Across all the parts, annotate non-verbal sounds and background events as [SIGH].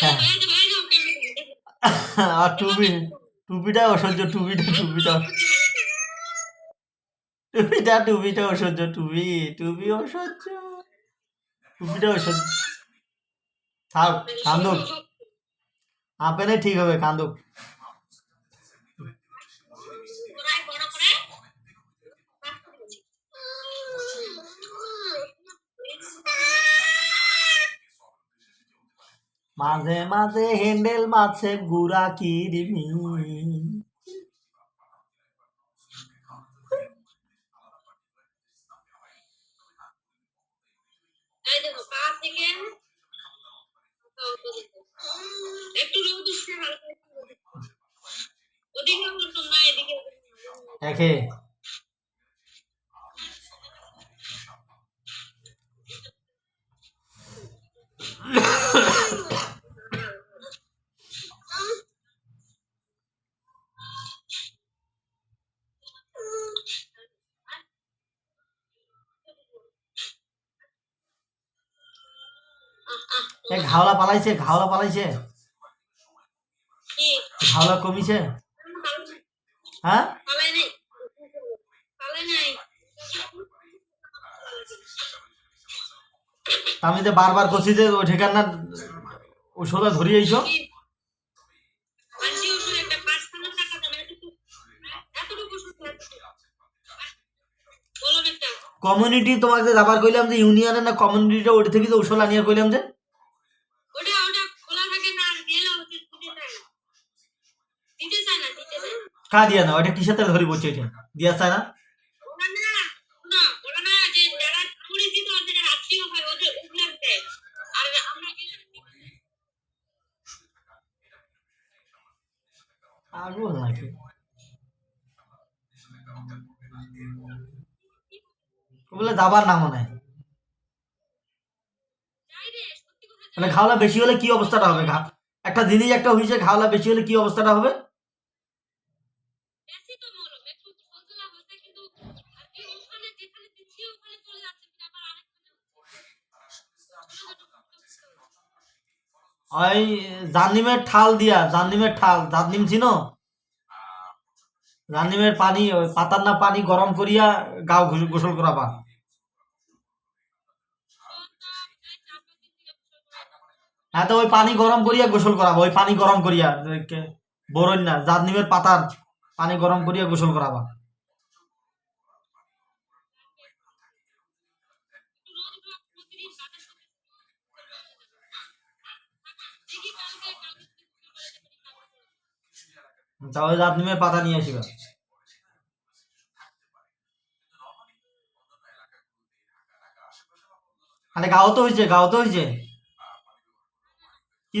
হ্যাঁ। আর টুপি টুপিটা অসহ্য, টুপিটা টুপিটা টুপিটা টুপিটা অসহ্য, টুপি টুপি অসহ্য। টুপিটা অসহ্য। থাক কান্দুক। আপেলে ঠিক হবে, কান্দুক। মাঝে মাঝে হ্যান্ডেল মাছে গুড়া কিরমি। দেখো [COUGHS] এ ঘাওলা পালাইছে ঘাওলা পালাইছে। কি? ঘাওলা কমিছে। হ্যাঁ? আমি যে বারবার করছি যে ওই ঠিকানা ওষুধ ধরিয়ে আইছো কি আন্টি ওষুধ একটা পাঁচখানা টাকা দাম এতটুকু এতটুকু ওষুধ এতটুকু। বলো একটা কমিউনিটি তোমাকে যাবার কইলাম যে ইউনিয়নে না কমিউনিটিটা ওটা থেকে যে ওষুধ আনিয়ে কইলাম যে? কা দিয়া না ওটা কিসের তার ধরি বলছে এটা দিয়া চায় না? ওরা না বলে যাবার নামও নাই মানে ঘাওলা বেশি হলে কি অবস্থাটা হবে? ঘা একটা জিনিস একটা হয়েছে ঘাওলা বেশি হলে কি অবস্থাটা হবে? ওই জানিমের ঠাল দিয়া জানিমের ঠাল। জানিম চিনো? জানিমের পানি পাতার না পানি গরম করিয়া গাও গোসল করাবা। হ্যাঁ তো ওই পানি গরম করিয়া গোসল করাবা, ওই পানি গরম করিয়া বরণ না জানিমের পাতার পানি গরম করিয়া গোসল করাবা। প্রতিদিন তাদের সাথে দেখি কালকে কালকে তা ওই জানিমের পাতা নিয়ে আসিবা। আরে গাও তো হয়েছে গাও তো হয়েছে কি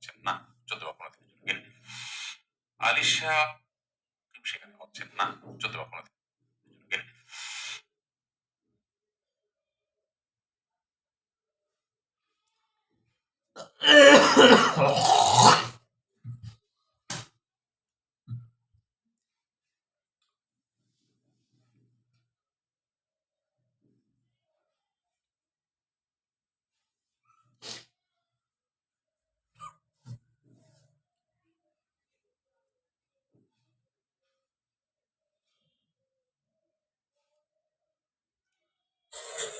হচ্ছেন না আপনার থেকে গেলেন। আলিশা সেখানে হচ্ছেন না যত you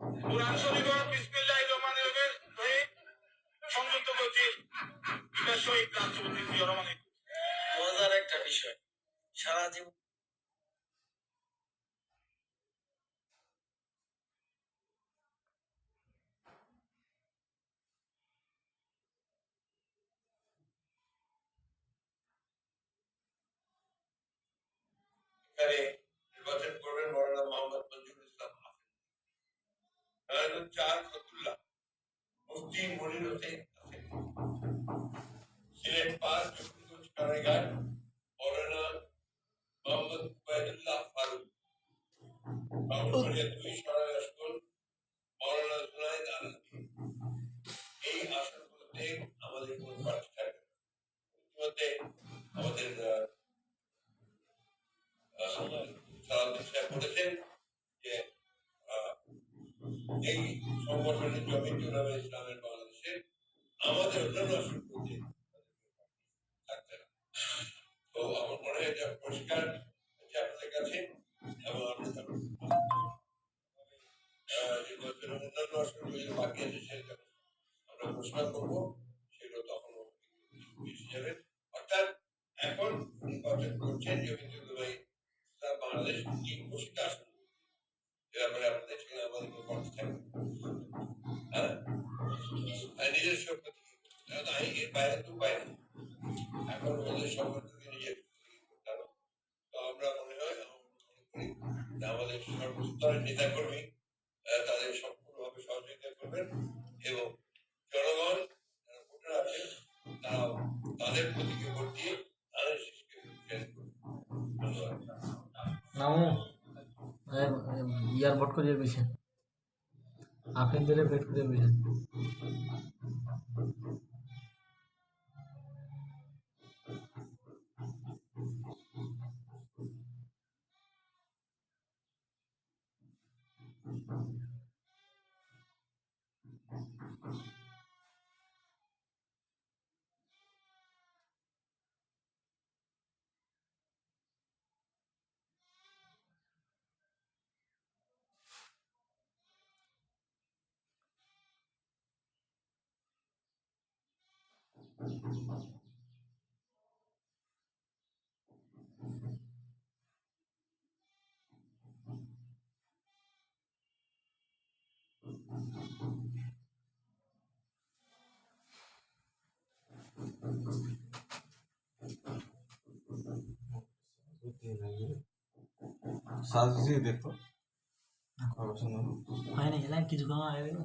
কোরআন শরীফ বিসমিল্লাহির রহমানির রহিম সংযুক্ত করছি। শহীদ রাষ্ট্রপতি জিয়া রহমানের মজার একটা বিষয় সারা জীবন এখানে নির্বাচন করবেন মৌলানা মোহাম্মদ চার ফতুল্লাহ মুফতি মনির হোসেন আছেন। সিলেট পাঁচ জকিগঞ্জ কারাগার মৌলানা মোহাম্মদ উবায়দুল্লাহ ফারুক। বাবুরবাড়িয়া দুই সরাই আসল মৌলানা জুনাইদ আল এই আসনগুলোতে আমাদের কোন থাকবে ইতিমধ্যে আমাদের আহ, সালাউদ্দিন সাহেব বলেছেন যে আহ, এই সংগঠনের জমিন জোনাবে ইসলামের বাংলাদেশে আমাদের অন্যান্য তো আমার মনে হয় এটা পরিষ্কার হচ্ছে আপনাদের কাছে এবং নির্বাচনের অন্যান্য বাকি আছে আমরা ঘোষণা করব সেগুলো তখন অর্থাৎ এখন করছেন জমিন ভাই বাংলাদেশ ঘোষিত আসন এ ব্যাপারে আপনাদের সেখানে আমাদের। হ্যাঁ? নিজস্ব আমি এর বাইরে তো পাই না এখন আমাদের সংগঠনকে নিজের তো আমরা মনে হয় আমাদের সর্বস্তরের নেতা ইয়ার বেছেন আপনি দিলে ভেট ভেট করে सास जी देखो हाँ इलाज किस गाँव आए हुए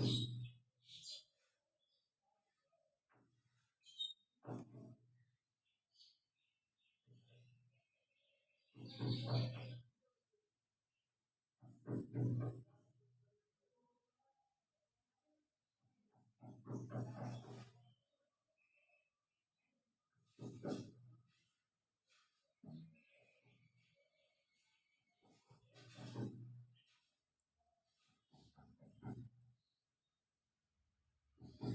Thank you.